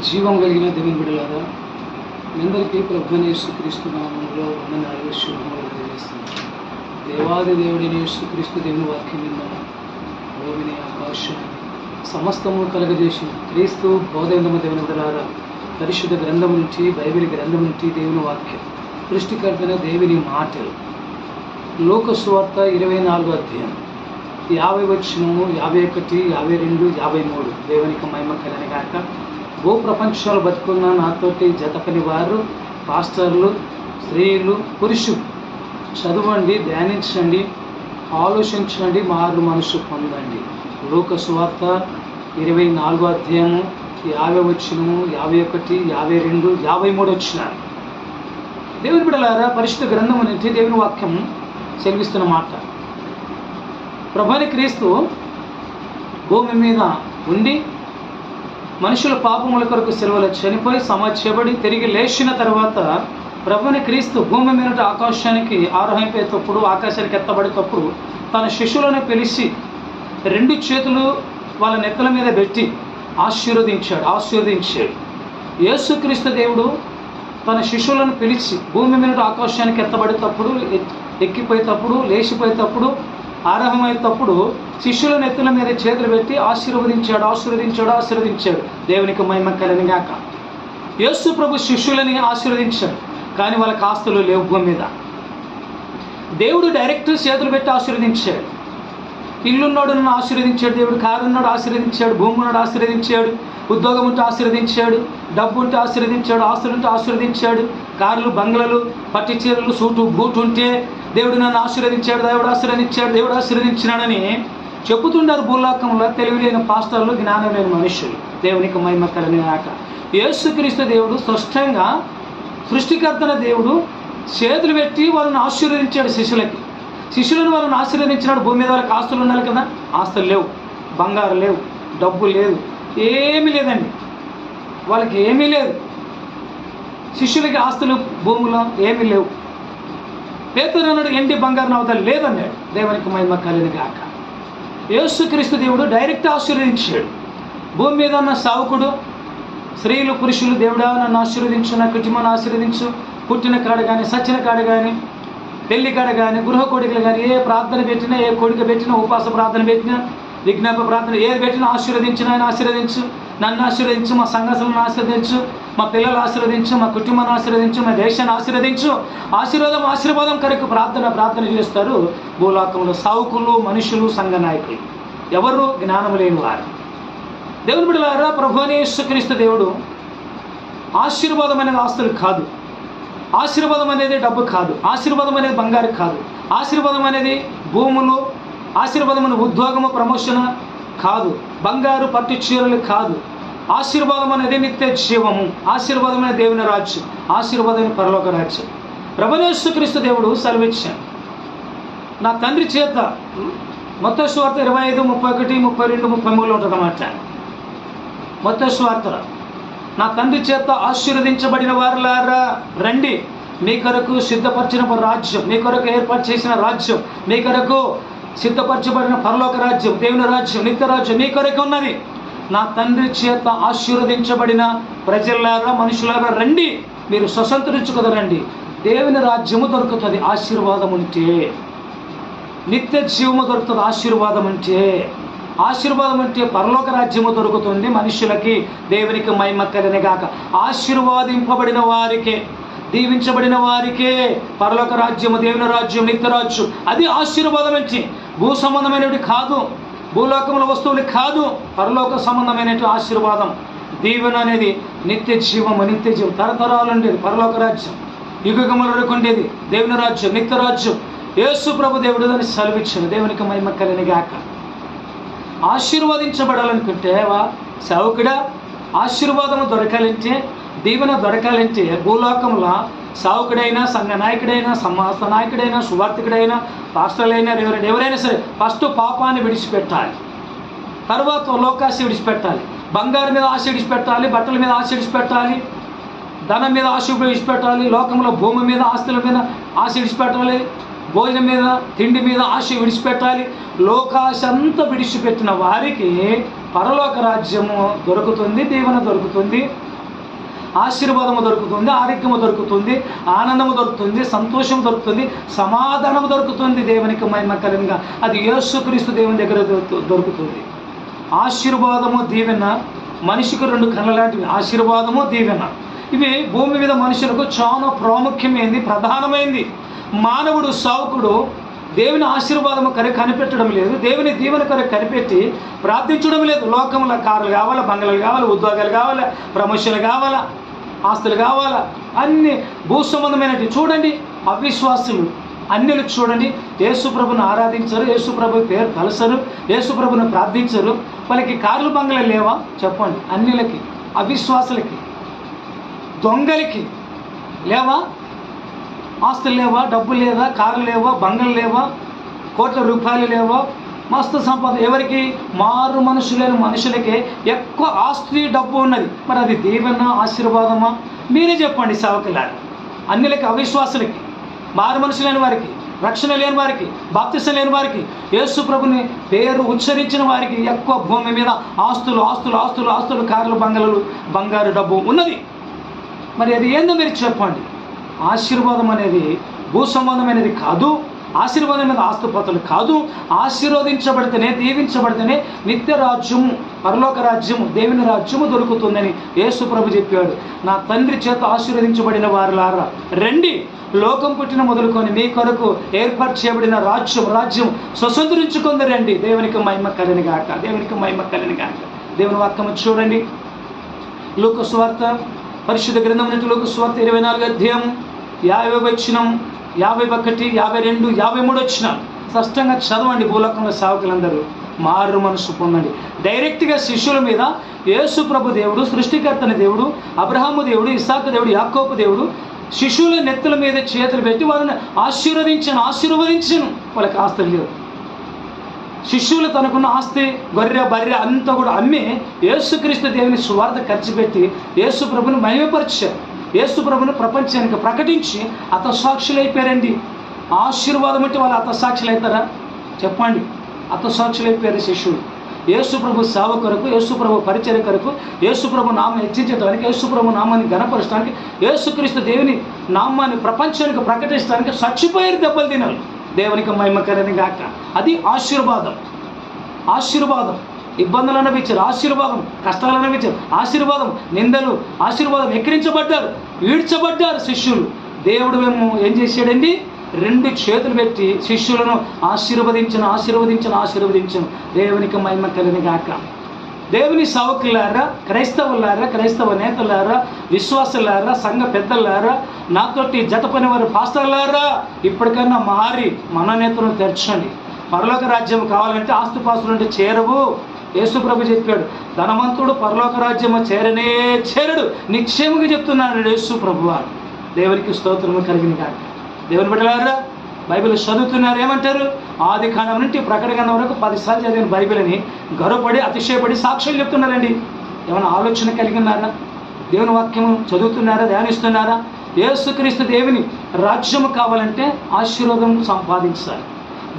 జీవం కలిగిన దేవుని బిడ్డలారా మీ అందరికీ ప్రభుని యేసుక్రీస్తు నామంలో వందనాలు శుభములు తెలియజేస్తున్నాను. దేవాది దేవుడిని యేసుక్రీస్తు దేవుని వాక్యం విన్నాము భూమిని ఆకాశాన్ని సమస్తము కలగజేసి క్రీస్తు బోధైనమ దేవుని బిడ్డలారా పరిశుద్ధ గ్రంథం నుంచి బైబిల్ గ్రంథం నుంచి దేవుని వాక్యం సృష్టికర్తన దేవుని మాటలు. లోకస్వార్త ఇరవై నాలుగో అధ్యాయం. యాభై వచ్చినము యాభై ఒకటి యాభై రెండు యాభై మూడు. దేవునికి మహిమ కలని కాక భూ ప్రపంచంలో బతుకున్న నాతోటి జతపని వారు పాస్టర్లు స్త్రీలు పురుషులు. చదవండి ధ్యానించండి ఆలోచించండి మారు మనసు పొందండి. లోక సువార్త ఇరవై నాలుగో అధ్యాయము యాభై వచ్చినము యాభై ఒకటి యాభై రెండు యాభై మూడు వచ్చినారు దేవుని బిడలారా పరిశుద్ధ గ్రంథము నుంచి దేవుని వాక్యం సెలవిస్తున్న మాట. ప్రభాని క్రీస్తు భూమి మీద ఉండి మనుషుల పాపముల కొరకు సెలవులు చనిపోయి సమాధి చేయబడి తిరిగి లేచిన తర్వాత ప్రభుని క్రీస్తు భూమి మీద ఆకాశానికి ఆరోహింపేటప్పుడు ఆకాశానికి ఎత్తబడేటప్పుడు తన శిష్యులను పిలిచి రెండు చేతులు వాళ్ళ నెత్తల మీద పెట్టి ఆశీర్వదించాడు ఆశీర్వదించాడు. యేసుక్రీస్తు దేవుడు తన శిష్యులను పిలిచి భూమి మీద ఆకాశానికి ఎత్తబడేటప్పుడు ఎక్- ఎక్కిపోయేటప్పుడు లేచిపోయేటప్పుడు ఆరంభమైనప్పుడు శిష్యుల నెత్తుల మీద చేతులు పెట్టి ఆశీర్వదించాడు ఆశీర్వదించాడు ఆశీర్వదించాడు. దేవునికి మహిమ కలిని గాక. యేసు ప్రభు శిష్యులని ఆశీర్వదించాడు కానీ వాళ్ళకి ఆస్తులు లేవు భూమి మీద. దేవుడు డైరెక్ట్ చేతులు పెట్టి ఆశీర్వదించాడు. ఇల్లున్నాడు నన్ను ఆశీర్వదించాడు దేవుడు కారు ఉన్నాడు ఆశీర్వదించాడు భూమి ఉన్నాడు ఆశీర్వదించాడు ఉద్యోగం ఉంటే ఆశీర్వదించాడు డబ్బు ఉంటే ఆశీర్వదించాడు ఆస్తులు ఉంటే ఆశీర్వదించాడు కార్లు బంగ్లలు పట్టి చీరలు సూటు బూట్ ఉంటే దేవుడు నన్ను ఆశీర్వదించాడు దేవుడు ఆశీర్వదించాడు దేవుడు ఆశీర్వదించినాడని చెబుతుంటారు భూలోకంలో తెలివి లేని పాస్టర్లు జ్ఞానం లేని మనుషులు. దేవునికి మహిమ కలిగినాక. యేసుక్రీస్తు దేవుడు స్పష్టంగా సృష్టికర్తన దేవుడు చేతులు పెట్టి వాళ్ళని ఆశీర్వదించాడు శిష్యులకి. శిష్యులను వాళ్ళని ఆశీర్వదించినాడు. భూమి మీద వాళ్ళకి ఆస్తులు ఉండాలి కదా? ఆస్తులు లేవు. బంగారు లేవు. డబ్బు లేదు. ఏమీ లేదండి. వాళ్ళకి ఏమీ లేదు. శిష్యులకి ఆస్తులు భూములో ఏమీ లేవు. పేతురు అన్నాడు ఎండి బంగారు నవతలు లేదన్నాడు దేవునికి మహిమ కలిగి కాక యేసుక్రీస్తు దేవుడు డైరెక్ట్ ఆశీర్వదించాడు. భూమి మీద ఉన్న సావుకుడు స్త్రీలు పురుషులు దేవుడా నన్ను ఆశీర్వదించు నా కుటుంబాన్ని ఆశీర్వదించు. పుట్టిన కాడ కానీ సచ్చిన కాడ కానీ పెళ్ళికాడ కానీ గృహ కోడికలు కానీ ఏ ప్రార్థన పెట్టినా ఏ కోడిక పెట్టినా ఉపాస ప్రార్థన పెట్టినా విజ్ఞాప ప్రార్థన ఏది పెట్టినా ఆశీర్వదించిన ఆయన ఆశీర్వదించు. నన్ను ఆశీర్వదించు మా సంఘాలను ఆశీర్వదించు మా పిల్లలు ఆశీర్వదించు మా కుటుంబాన్ని ఆశీర్వదించు మా దేశాన్ని ఆశీర్వదించు. ఆశీర్వాదం ఆశీర్వాదం కొరకు ప్రార్థన ప్రార్థన చేస్తారు భూలోకంలో సావుకులు మనుషులు సంఘ నాయకులు. ఎవరు? జ్ఞానం లేని వారు. దేవుని బిడ్డలారా ప్రభుని దేవుడు ఆశీర్వాదం అనేది ఆస్తులు కాదు. ఆశీర్వాదం అనేది డబ్బు కాదు ఆశీర్వాదం అనేది బంగారు కాదు. ఆశీర్వాదం అనేది భూములు ఆశీర్వాదం ఉద్యోగము ప్రమోషన్ కాదు. బంగారు పట్టు చీరలు కాదు. ఆశీర్వాదం అనేది నిత్య జీవము. ఆశీర్వాదం అనేది దేవుని రాజ్యం. ఆశీర్వాదం పరలోక రాజ్యం. ప్రభునేశ్వక్రీస్తు దేవుడు సెలవిచ్చాను నా తండ్రి చేత మొత్తం స్వార్థ ఇరవై ఐదు ముప్పై ఒకటి ముప్పై రెండు ముప్పై మూడులో ఉంటుంది అన్నమాట మొత్తం స్వార్థ నా తండ్రి చేత ఆశీర్వదించబడిన వారులారా రండి. మీ కొరకు సిద్ధపరిచిన రాజ్యం మీ కొరకు ఏర్పాటు చేసిన రాజ్యం మీ కొరకు సిద్ధపరచబడిన పరలోక రాజ్యం దేవుని రాజ్యం నిత్య రాజ్యం మీ కొరకు ఉన్నది. నా తండ్రి చేత ఆశీర్వదించబడిన ప్రజలారా మనుషులారా రండి. మీరు స్వతంత్రించుకుదరండి దేవుని రాజ్యము దొరుకుతుంది ఆశీర్వాదం ఉంటే నిత్య జీవము దొరుకుతుంది ఆశీర్వాదం ఉంటే ఆశీర్వాదం అంటే పరలోక రాజ్యము దొరుకుతుంది. మనుషులకి దేవునికి మహిమ కలిగిన గాక. ఆశీర్వాదింపబడిన వారికే దీవించబడిన వారికే పరలోక రాజ్యము దేవుని రాజ్యం నిత్యరాజ్యం అది ఆశీర్వాదం అంటే భూ సంబంధమైనవి కాదు భూలోకముల వస్తువులు కాదు పరలోక సంబంధమైనటువంటి ఆశీర్వాదం. దీవెన అనేది నిత్య జీవము నిత్య జీవం. తరతరాలు ఉండేది పరలోక రాజ్యం. యుగముల వరకు ఉండేది దేవుని రాజ్యం నిత్య రాజ్యం. యేసు ప్రభు దేవుడు దాన్ని సెలవిచ్చింది దేవునికి మహిమ కలిగిన గాక. ఆశీర్వదించబడాలనుకుంటే వా సావుకుడా ఆశీర్వాదము దొరకాలంటే దీవెన దొరకాలంటే భూలోకంలో సావుకుడైనా సంఘ నాయకుడైనా సమాజ నాయకుడైనా సువార్థికుడైనా పాస్టర్లైనా ఎవరైనా ఎవరైనా సరే ఫస్ట్ పాపాన్ని విడిచిపెట్టాలి. తర్వాత లోకాశ విడిచిపెట్టాలి. బంగారు మీద ఆశ విడిచిపెట్టాలి బట్టల మీద ఆశ విడిచిపెట్టాలి ధనం మీద ఆశ విడిచిపెట్టాలి లోకంలో భూమి మీద ఆస్తుల మీద ఆశ విడిచిపెట్టాలి. భోజనం మీద తిండి మీద ఆశ విడిచిపెట్టాలి. లోకాశ అంతా విడిచిపెట్టిన వారికి పరలోక రాజ్యము దొరుకుతుంది దీవెన దొరుకుతుంది ఆశీర్వాదము దొరుకుతుంది ఆరోగ్యము దొరుకుతుంది ఆనందము దొరుకుతుంది సంతోషం దొరుకుతుంది సమాధానము దొరుకుతుంది దేవునికి మహిమ కలిగిన అది యేసుక్రీస్తు దేవుని దగ్గర దొరుకు- దొరుకుతుంది. ఆశీర్వాదము దీవెన మనిషికి రెండు కళ్ళ లాంటివి. ఆశీర్వాదము దీవెన. ఇవి భూమి మీద మనుషులకు చాలా ప్రాముఖ్యమైంది ప్రధానమైంది. మానవుడు సావుకుడు దేవుని ఆశీర్వాదము కనుక కనిపెట్టడం లేదు దేవుని దీవెన కనుక కనిపెట్టి ప్రార్థించడం లేదు. లోకంలో కార్లు కావాలా బంగళాలు కావాలా ఉద్యోగాలు కావాలా ప్రమోషన్లు కావాలా ఆస్తులు కావాలా అన్ని భూ సంబంధమైనవి చూడండి. అవిశ్వాసులు అన్యులు చూడండి. యేసుప్రభుని ఆరాధించరు యేసుప్రభు పేరు కలసరు యేసుప్రభుని ప్రార్థించరు. వాళ్ళకి కార్లు బంగ్లా లేవా? చెప్పండి. అన్యులకి అవిశ్వాసులకి దొంగలకి లేవా? ఆస్తులు లేవా? డబ్బు లేదా కార్లు లేవా? బంగలు లేవా? కోట్ల రూపాయలు లేవా? మస్తు సంపద ఎవరికి? మారు మనుషులైన మనుషులకే ఎక్కువ ఆస్తి డబ్బు ఉన్నది. మరి అది దీవెన ఆశీర్వాదమా? మీరే చెప్పండి సేవకులారు. అన్నిలకి అవిశ్వాసులకి మారు మనుషులైన వారికి రక్షణ లేని వారికి బాప్తిసం లేని వారికి యేసు ప్రభుని పేరు ఉచ్చరించిన వారికి ఎక్కువ భూమి మీద ఆస్తులు ఆస్తులు ఆస్తులు ఆస్తులు కార్లు బంగళలు బంగారు డబ్బు ఉన్నది. మరి అది ఏందో మీరు చెప్పండి. ఆశీర్వాదం అనేది భూ సంబంధమైనది కాదు ఆశీర్వాదం మీద ఆస్తుపతులు కాదు ఆశీర్వదించబడితేనే దీవించబడితేనే నిత్య రాజ్యము పరలోక రాజ్యము దేవుని రాజ్యము దొరుకుతుందని యేసు ప్రభు చెప్పాడు. నా తండ్రి చేత ఆశీర్వదించబడిన వారిలారా రండి. లోకం పుట్టిన మొదలుకొని మీ కొరకు ఏర్పాటు చేయబడిన రాజ్యం రాజ్యం స్వతంత్రించుకుంది రండి. దేవునికి మహిమ కలిని గాక దేవునికి మహిమ కలిని గాక. దేవుని వాక్యము చూడండి. లోక స్వార్థ పరిశుద్ధ గ్రంథం నుంచి లోక స్వార్థ ఇరవై నాలుగు అధ్యాయం యాభై వచ్చినం యాభై ఒకటి యాభై రెండు యాభై మూడు వచ్చిన. స్పష్టంగా చదవండి భూలోకంలో సేవకులందరూ. మారు మనసు పొందండి. డైరెక్ట్గా శిష్యుల మీద యేసు ప్రభు దేవుడు సృష్టికర్తన దేవుడు అబ్రహాము దేవుడు ఇసాకు దేవుడు యాకోపు దేవుడు శిష్యుల నెత్తుల మీద చేతులు పెట్టి వాళ్ళని ఆశీర్వదించను ఆశీర్వదించాను. వాళ్ళకి ఆస్తులు లేదు. శిష్యులు తనకున్న ఆస్తి గొర్రె బర్రె అంతా కూడా అమ్మి యేసుక్రీస్తు దేవుని సువార్త ఖర్చు పెట్టి యేసు ప్రభుని మహిమపరిచారు. యేసుప్రభుని ప్రపంచానికి ప్రకటించి అతసాక్షులైపోయారండి ఆశీర్వాదం అంటే వాళ్ళు అతసాక్షులు అవుతారా చెప్పండి. అతసాక్షులైపోయారు అయిపోయారు శిష్యుడు యేసుప్రభు సేవ కొరకు యేసుప్రభు పరిచయ కొరకు యేసుప్రభు నామం హెచ్చించడానికి యేసుప్రభు నామాన్ని గణపరచడానికి యేసుక్రీస్తు దేవుని నామాన్ని ప్రపంచానికి ప్రకటించడానికి చచ్చిపోయారు దెబ్బలు తినాలి దేవునికి మహిమకరని గాక అది ఆశీర్వాదం. ఆశీర్వాదం. ఇబ్బందులు అనిపించారు ఆశీర్వాదం కష్టాలు అనిపించారు ఆశీర్వాదం నిందలు ఆశీర్వాదం ఎక్కిరించబడ్డారు ఈడ్చబడ్డారు శిష్యులు. దేవుడు మేము ఏం చేశాడండి? రెండు చేతులు పెట్టి శిష్యులను ఆశీర్వదించను ఆశీర్వదించను ఆశీర్వదించను. దేవునికి మహిమ కలిని గాక. దేవుని సవకులారా క్రైస్తవులారా క్రైస్తవ నేతలారా విశ్వాసులారా సంఘ పెద్దలారా నాతోటి జత పని వారి పాస్టర్లారా ఇప్పటికన్నా మారి మన నేతలను తెరచండి. పరలోక రాజ్యం కావాలంటే ఆస్తుపాస్తులు అంటే చేరవు. యేసుప్రభు చెప్పాడు ధనవంతుడు పరలోక రాజ్యము చేరనే చేరడు. నిశ్చయముగా చెప్తున్నాడు యేసు ప్రభు వారు. దేవునికి స్తోత్రము కలిగిన కాదు దేవుని బిడ్డలారా బైబిల్ చదువుతున్నారు ఏమంటారు? ఆది కాలం నుండి ప్రకటన వరకు పదిసార్లు చదివిన బైబిల్ని. గర్వపడి అతిశయపడి సాక్ష్యం చెప్తున్నారండి. ఏమైనా ఆలోచన కలిగి ఉన్నారా? దేవుని వాక్యము చదువుతున్నారా? ధ్యానిస్తున్నారా? యేసుక్రీస్తు దేవుని రాజ్యము కావాలంటే ఆశీర్వాదం సంపాదించాలి.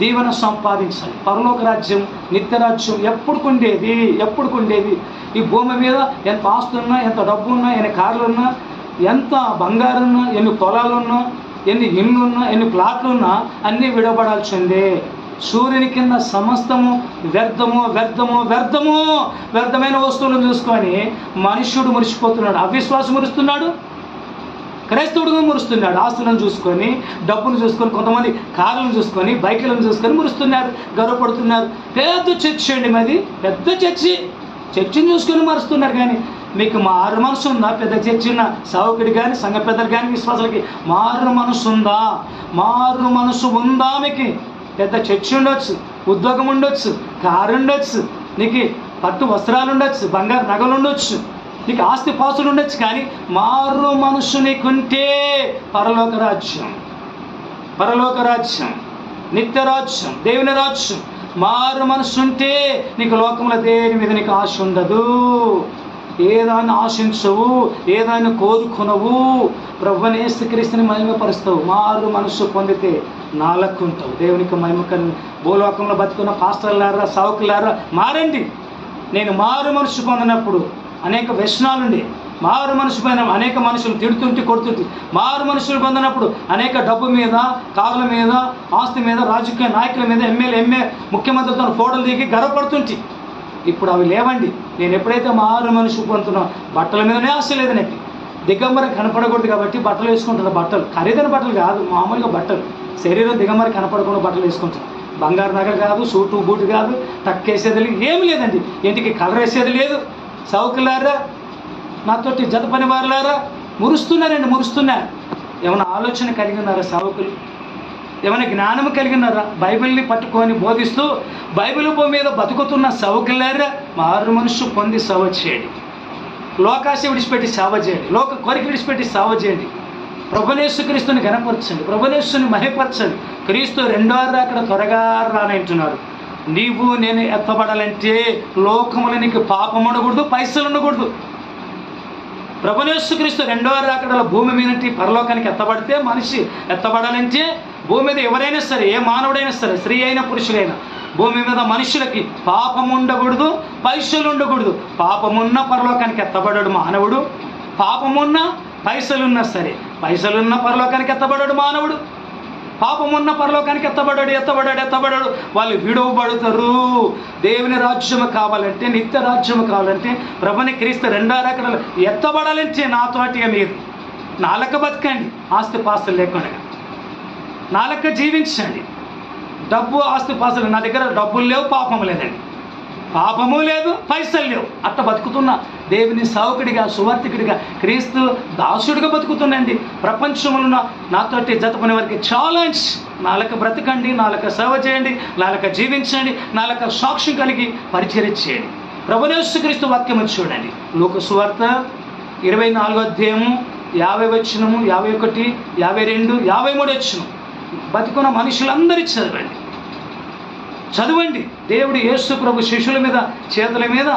దీవెన సంపాదించాలి. పరలోక రాజ్యం నిత్య రాజ్యం ఎప్పుడుకుండేది ఎప్పుడుకుండేది ఈ భూమి మీద ఎంత ఆస్తున్నా ఎంత డబ్బు ఉన్నా ఎన్ని కార్లు ఉన్నా ఎంత బంగారం ఉన్నా ఎన్ని పొలాలున్నా ఎన్ని ఇళ్ళు ఎన్ని ప్లాట్లున్నా అన్నీ విడబడాల్సిందే. సూర్యుని కింద సమస్తము వ్యర్థము వ్యర్థము వ్యర్థము. వ్యర్థమైన వస్తువులను చూసుకొని మనుష్యుడు మురిసిపోతున్నాడు. అవిశ్వాసం మురుస్తున్నాడు. క్రైస్తవుడుగా మురుస్తున్నాడు. ఆస్తులను చూసుకొని డబ్బును చూసుకొని కొంతమంది కార్లను చూసుకొని బైకులను చూసుకొని మురుస్తున్నారు గర్వపడుతున్నారు. పెద్ద చర్చి అండి మాది. పెద్ద చర్చి. చర్చిని చూసుకొని మరుస్తున్నారు కానీ మీకు మారు మనసు ఉందా? పెద్ద చర్చి ఉన్న సావుకుడి కానీ సంఘ పెద్దలు కానీ విశ్వాసాలకి మారు మనసు ఉందా? మారు మనసు ఉందా మీకు? పెద్ద చర్చి ఉండొచ్చు ఉద్యోగం ఉండొచ్చు కారు ఉండొచ్చు నీకు పట్టు వస్త్రాలు ఉండొచ్చు బంగారు నగలు ఉండొచ్చు. నీకు ఆస్తి పాసులు ఉండొచ్చు కానీ మారు మనసు నీకుంటే పరలోక రాజ్యం. పరలోక రాజ్యం. నిత్య రాజ్యం. దేవుని రాజ్యం. మారు మనసు ఉంటే నీకు లోకంలో దేని మీద నీకు ఆశ ఉండదు. ఏదాన్ని ఆశించవు ఏదాన్ని కోరుకునవు. ప్రభుని క్రీస్తుని మహిమపరుస్తావు. మారు మనసు పొందితే నాలక్కుంటావు దేవునికి మహిమకరం భూలోకంలో బతుకున్న పాస్టర్లారా సావుకులారా మారండి. నేను మారు మనసు పొందినప్పుడు అనేక వ్యసనాలుండి మారు మనుషులు పైన అనేక మనుషులు తిడుతుంటే కొడుతుంటే. మారు మనుషులు పొందినప్పుడు అనేక డబ్బు మీద కార్ల మీద ఆస్తి మీద రాజకీయ నాయకుల మీద ఎమ్మెల్యే ఎంఏ ముఖ్యమంత్రితో ఫోటోలు దిగి గర్వపడుతుంటే ఇప్పుడు అవి లేవండి. నేను ఎప్పుడైతే మారు మనుషులు పొందుతున్నా బట్టల మీదనే ఆశ లేదు నాకు. దిగంబర కనపడకూడదు కాబట్టి బట్టలు వేసుకుంటున్నా బట్టలు. ఖరీదైన బట్టలు కాదు మామూలుగా బట్టలు. శరీరం దిగంబర కనపడకుండా బట్టలు వేసుకుంటున్నాను బంగారు నగలు కాదు సూటు బూటు కాదు టక్కేసేది లేదు ఏమి లేదండి. ఇంటికి కలర్ వేసేది లేదు. సౌకులారా నాతోటి జత పని వారులారా మురుస్తున్నారండి మురుస్తున్నా. ఏమైనా ఆలోచన కలిగి ఉన్నారా సేవకులు? ఏమైనా జ్ఞానం కలిగి ఉన్నారా? బైబిల్ని పట్టుకొని బోధిస్తూ బైబిల్ భూమి మీద బతుకుతున్న సవకులారా? మారు మనుషు పొంది సవ చేయండి. లోకాశ విడిచిపెట్టి సేవ చేయండి. లోక కోరిక విడిచిపెట్టి సేవ చేయండి. ప్రభునేశ్వ క్రీస్తుని గనపరచండి ప్రభునేశ్వని మహిపరచండి క్రీస్తు రెండో అక్కడ త్వరగా రానంటున్నారు. నీవు నేను ఎత్తబడాలంటే లోకములు నీకు పాపం ఉండకూడదు పైసలు ఉండకూడదు. ప్రభునేశ్వ క్రీస్తు రెండవ రాకడల భూమి మీద పరలోకానికి ఎత్తబడితే మనిషి ఎత్తబడాలంటే భూమి మీద ఎవరైనా సరే ఏ మానవుడైనా సరే స్త్రీ అయినా పురుషులైనా భూమి మీద మనుషులకి పాపం ఉండకూడదు పైసలు ఉండకూడదు. పాపమున్న పరలోకానికి ఎత్తబడాడు మానవుడు. పాపమున్న పైసలున్నా సరే పైసలున్న పరలోకానికి ఎత్తబడాడు మానవుడు. పాపమున్న పరలోకానికి ఎత్తబడాడు ఎత్తబడాడు ఎత్తబడాడు వాళ్ళు విడవబడతారు. దేవుని రాజ్యము కావాలంటే నిత్య రాజ్యము కావాలంటే ప్రభుని క్రీస్తు రెండో రకడలు ఎత్తబడాలంటే నాతోటిగా మీరు నాలక బతకండి ఆస్తి పాస్తులు లేకుండా. నాలక జీవించండి. డబ్బు ఆస్తి పాస్తులు నా దగ్గర డబ్బులు లేవు పాపము లేదండి. పాపము లేదు పైసలు లేవు. అట్ట బతుకుతున్నా. దేవుని సావుకుడిగా సువార్థికుడిగా క్రీస్తు దాసుడిగా బతుకుతున్నాండి ప్రపంచంలో ఉన్న నాతోటి జతపని వారికి ఛాలెంజ్ నాలక బ్రతకండి నాలక సేవ చేయండి నాలక జీవించండి నాలక సాక్ష్యం కలిగి పరిచయం చేయండి. ప్రభునేశ్వ క్రీస్తు వాక్యం చూడండి. లోక సువార్త ఇరవై నాలుగో అధ్యాయము యాభై వచ్చినము యాభై ఒకటి యాభై రెండు యాభై మూడు వచ్చిన బతుకున్న మనుషులందరి చదవండి. చదవండి. దేవుడు యేసు ప్రభు శిష్యుల మీద చేతుల మీద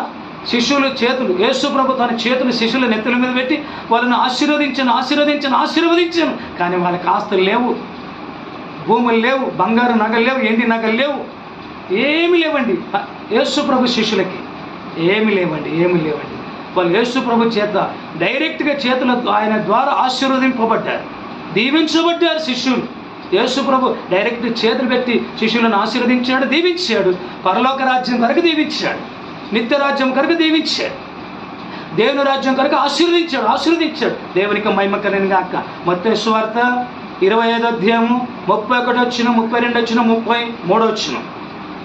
శిష్యులు చేతులు యేసు ప్రభు తన చేతులు శిష్యుల నెత్తుల మీద పెట్టి వాళ్ళని ఆశీర్వదించను ఆశీర్వదించను ఆశీర్వదించను. కానీ వాళ్ళకి ఆస్తులు లేవు భూములు లేవు బంగారు నగలు లేవు ఎండి నగలు లేవు? ఏమి లేవండి. యేసు ప్రభు శిష్యులకి ఏమి లేవండి ఏమి లేవండి. వాళ్ళు యేసు ప్రభు చేత డైరెక్ట్గా చేతుల ఆయన ద్వారా ఆశీర్వదింపబడ్డారు దీవించబడ్డారు శిష్యులు. యేసు ప్రభు డైరెక్ట్ చేతులు పెట్టి శిష్యులను ఆశీర్వదించాడు దీవించాడు పరలోక రాజ్యం వరకు దీవించాడు. నిత్య రాజ్యం కనుక దీవించాడు. దేవుని రాజ్యం కనుక ఆశీర్వదించాడు ఆశీర్వదించాడు. దేవునికి మహిమ కలిగిన గాక. మొత్తం స్వార్థ ఇరవై ఐదు అధ్యాయము ముప్పై ఒకటి వచ్చిన ముప్పై రెండు వచ్చిన ముప్పై మూడు వచ్చిన.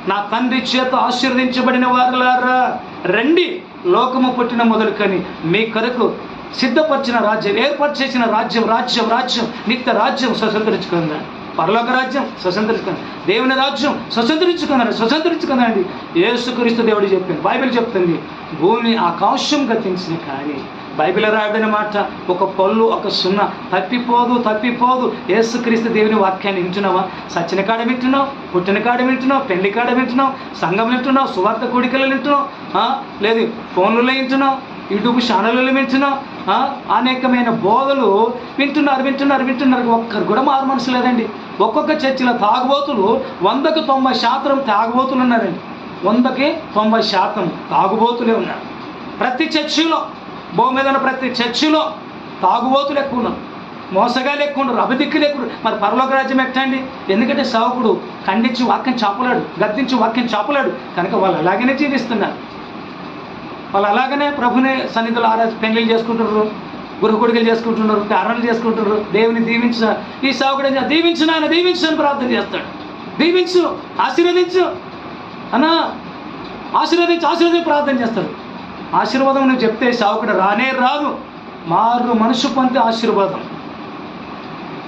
నా తండ్రి చేత ఆశీర్వదించబడిన వారులారా రండి. లోకము పుట్టిన మొదలుకని మీ కొరకు సిద్ధపరిచిన రాజ్యం ఏర్పాటు చేసిన రాజ్యం రాజ్యం రాజ్యం నిత్య రాజ్యం స్వతంత్రించుకుందాం. పరలోక రాజ్యం స్వతంత్రించుకుంది దేవుని రాజ్యం స్వతంత్రించుకున్నారు స్వతంత్రించుకున్నారండి ఏసుక్రీస్తు దేవుడు చెప్పింది బైబిల్ చెప్తుంది భూమి ఆకాశం గతించిన కానీ బైబిల్ రాయబడిన మాట ఒక పళ్ళు ఒక సున్నా తప్పిపోదు తప్పిపోదు. ఏసుక్రీస్తు దేవుని వాక్యాన్ని వింటున్నావా? సచిన కాడ వింటున్నావు పుట్టిన కాడ వింటున్నావు పెళ్ళి కాడ వింటున్నావు సంఘం వింటున్నావు సువార్త కోడికలు వింటున్నావు లేదు ఫోన్లలో వింటున్నావు యూట్యూబ్ ఛానళ్ళలో వింటున్నావు అనేకమైన బోధలు వింటున్నారు వింటున్నారు వింటున్నారు. ఒక్కరు కూడా మారు మనసు లేదండి. ఒక్కొక్క చర్చిలో తాగుబోతులు వందకు తొంభై శాతం తాగుబోతులు ఉన్నారండి. వందకి తొంభై శాతం తాగుబోతులే ఉన్నారు. ప్రతి చర్చిలో భూమి మీద ఉన్న ప్రతి చర్చిలో తాగుబోతులు ఎక్కువ ఉన్నారు. మోసగాలు ఎక్కువ ఉండరు అభిదిక్కులు ఎక్కువ మరి పరలోక రాజ్యం ఎట్టండి? ఎందుకంటే సేవకుడు ఖండించి వాక్యం చాపలాడు గద్దించి వాక్యం చాపలాడు. కనుక వాళ్ళు అలాగనే జీవిస్తున్నారు. వాళ్ళు అలాగనే ప్రభుని సన్నిధులు ఆరాధ పెళ్ళి చేసుకుంటున్నారు. గృహకుడికలు చేసుకుంటున్నారు ప్రార్థనలు చేసుకుంటున్నారు. దేవుని దీవించిన ఈ సేవకుడు దీవించిన ఆయన దీవించని ప్రార్థన చేస్తాడు. దీవించు ఆశీర్వదించు. అన్నా ఆశీర్వదించి ఆశీర్వదించి ప్రార్థన చేస్తాడు. ఆశీర్వాదం నువ్వు చెప్తే సేవకుడు రానే రాదు. మారు మనుషు పొందే ఆశీర్వాదం.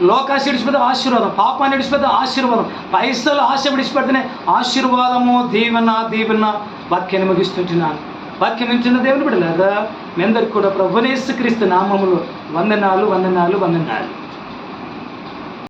లోకాశ విడిచిపెడితే ఆశీర్వాదం పాపాన్ని విడిచిపెడితే ఆశీర్వాదం పైసలు ఆశ విడిచిపెడితేనే ఆశీర్వాదము దీవెన దీవెన వాక్యాన్ని ముగిస్తుంటున్నాను. వాక్యం వింటున్న దేవుని బిడ్డలారా మీ అందరికి కూడా ప్రభునేసు క్రీస్తు నామములు వందనాలు వందనాలు వందనాలు.